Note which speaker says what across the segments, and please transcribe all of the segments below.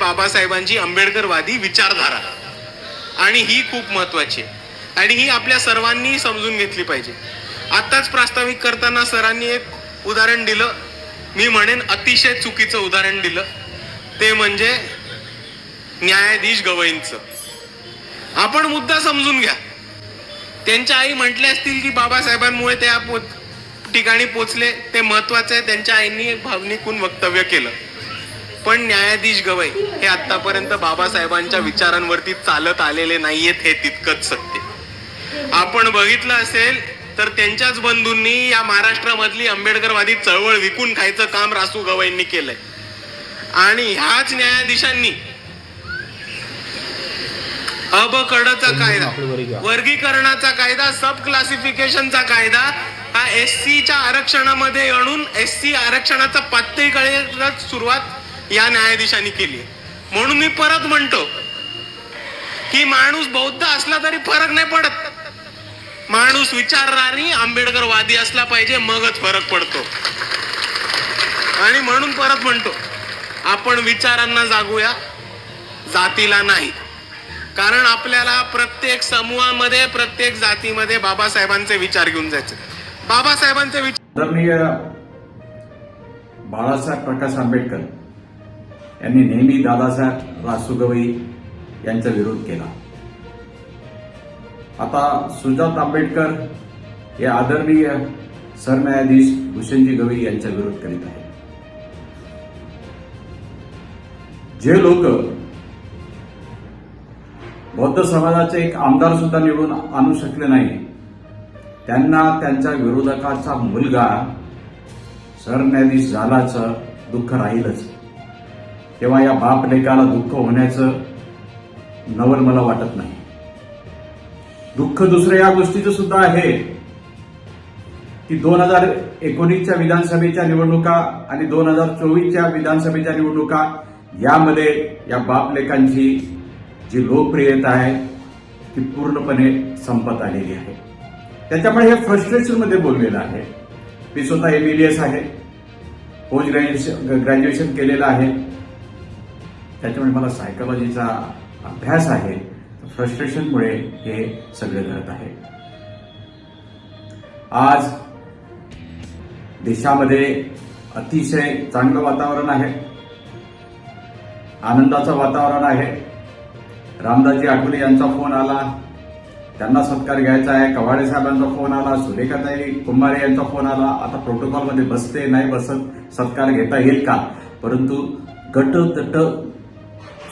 Speaker 1: बाबासाहेबांची आंबेडकरवादी विचारधारा. आणि ही खूप महत्वाची आहे. आणि ही आपल्या सर्वांनी समजून घेतली पाहिजे. आत्ताच प्रास्ताविक करताना सरांनी एक उदाहरण दिलं. मी म्हणेन अतिशय चुकीचं उदाहरण दिलं. ते म्हणजे न्यायाधीश गवईंचं. आपण मुद्दा समजून घ्या. त्यांच्या आई म्हटले असतील की बाबासाहेबांमुळे त्या पो- ठिकाणी पोचले. ते महत्त्वाचे आहे. त्यांच्या आईंनी एक भावनिकून वक्तव्य केलं. पण न्यायाधीश गवई हे आतापर्यंत बाबासाहेबांच्या विचारांवरती चालत आलेले नाहीयेत हे तितकंच सत्य. आपण बघितलं असेल तर त्यांच्याच बंधूंनी या महाराष्ट्रामधली आंबेडकरवादी चळवळ विकून खायचं काम रासू गवईंनी केलंय. आणि ह्याच न्यायाधीशांनी अबकडचा कायदा वर्गीकरणाचा कायदा सब क्लासिफिकेशनचा कायदा हा एस च्या आरक्षणामध्ये आणून एस सी आरक्षणाचा पातळीकडे सुरुवात या न्यायाधीशांनी केली. म्हणून मी परत म्हणतो की माणूस बौद्ध असला तरी फरक नाही पडत. माणूस विचारणारी आंबेडकरवादी असला पाहिजे मगच फरक पडतो. आणि म्हणून परत म्हणतो आपण विचारांना जागूया जातीला नाही. कारण आपल्याला प्रत्येक समूहामध्ये प्रत्येक जातीमध्ये बाबासाहेबांचे विचार घेऊन जायचे. बाबासाहेबांचे विचार
Speaker 2: बाळासाहेब प्रकाश आंबेडकर यांनी नेहमी दादासाहेब रासुगवई यांचा विरोध केला. आता सुजात आंबेडकर हे आदरणीय सरन्यायाधीश भूषणजी गवई यांचा विरोध करीत आहेत. जे लोक बौद्ध समाजाचे एक आमदार सुद्धा निवडून आणू शकले नाही त्यांना त्यांच्या विरोधकाचा मुलगा सरन्यायाधीश झाल्याचं दुःख राहीलच. तेव्हा या बाप लेकाला दुःख होण्याचं नवल मला वाटत नाही. दुःख दुसरं या गोष्टीचं सुद्धा आहे. की दोन हजार एकोणीसच्या विधानसभेच्या निवडणुका आणि दोन हजार चोवीसच्या विधानसभेच्या निवडणुका यामध्ये या बाप लेकांची जी लोकप्रियता आहे ती पूर्णपणे संपत आलेली आहे. त्याच्यामुळे हे फ्रस्ट्रेशनमध्ये बोललेलं आहे. मी स्वतः एस आहे. पोस्ट ग्रॅज्युएशन ग्रॅज्युएशन केलेलं आहे. त्याच्यामुळे मला सायकोलॉजीचा अभ्यास आहे. फ्रस्ट्रेशनमुळे हे सगळे घडत आहे. आज देशामध्ये अतिशय चांगलं वातावरण आहे. आनंदाचं वातावरण आहे. रामदासजी आठवले यांचा फोन आला. त्यांना सत्कार घ्यायचा आहे. कवाडे साहेबांचा फोन आला. सुरेखाताई कुंभारे यांचा फोन आला. आता प्रोटोकॉलमध्ये बसते नाही बसत सत्कार घेता येईल का? परंतु गट तट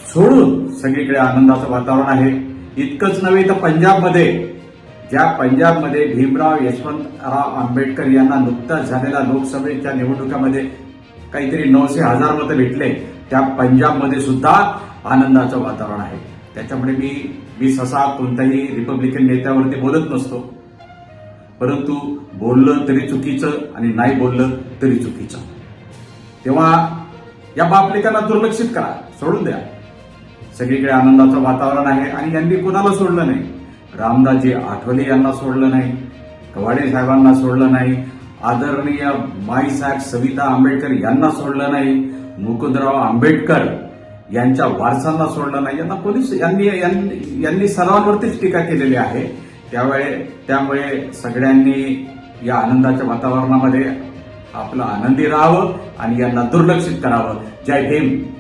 Speaker 2: सोडून सगळीकडे आनंदाचं वातावरण आहे. इतकंच नव्हे तर पंजाबमध्ये ज्या पंजाबमध्ये भीमराव यशवंतराव आंबेडकर यांना नुकताच झालेल्या लोकसभेच्या निवडणुकामध्ये काहीतरी नऊशे हजार मतं भेटले त्या पंजाबमध्ये सुद्धा आनंदाचं वातावरण आहे. त्याच्यामुळे मी मी ससा कोणत्याही रिपब्लिकन नेत्यावरती बोलत नसतो. परंतु बोललं तरी चुकीचं आणि नाही बोललं तरी चुकीचं. तेव्हा या बापलेकांना दुर्लक्षित करा सोडून द्या. सगळीकडे आनंदाचं वातावरण आहे आणि यांनी कुणाला सोडलं नाही. रामदासजी आठवले यांना सोडलं नाही. कवाडे साहेबांना सोडलं नाही. आदरणीय माईसाहेब सविता आंबेडकर यांना सोडलं नाही. मुकुंदराव आंबेडकर यांच्या वारसांना सोडलं नाही. यांना पोलीस यांनी यांनी यांनी सर्वांवरतीच टीका केलेली आहे. त्यावेळे त्यामुळे सगळ्यांनी या आनंदाच्या वातावरणामध्ये आपलं आनंदी राहावं आणि यांना दुर्लक्षित करावं. जय भीम.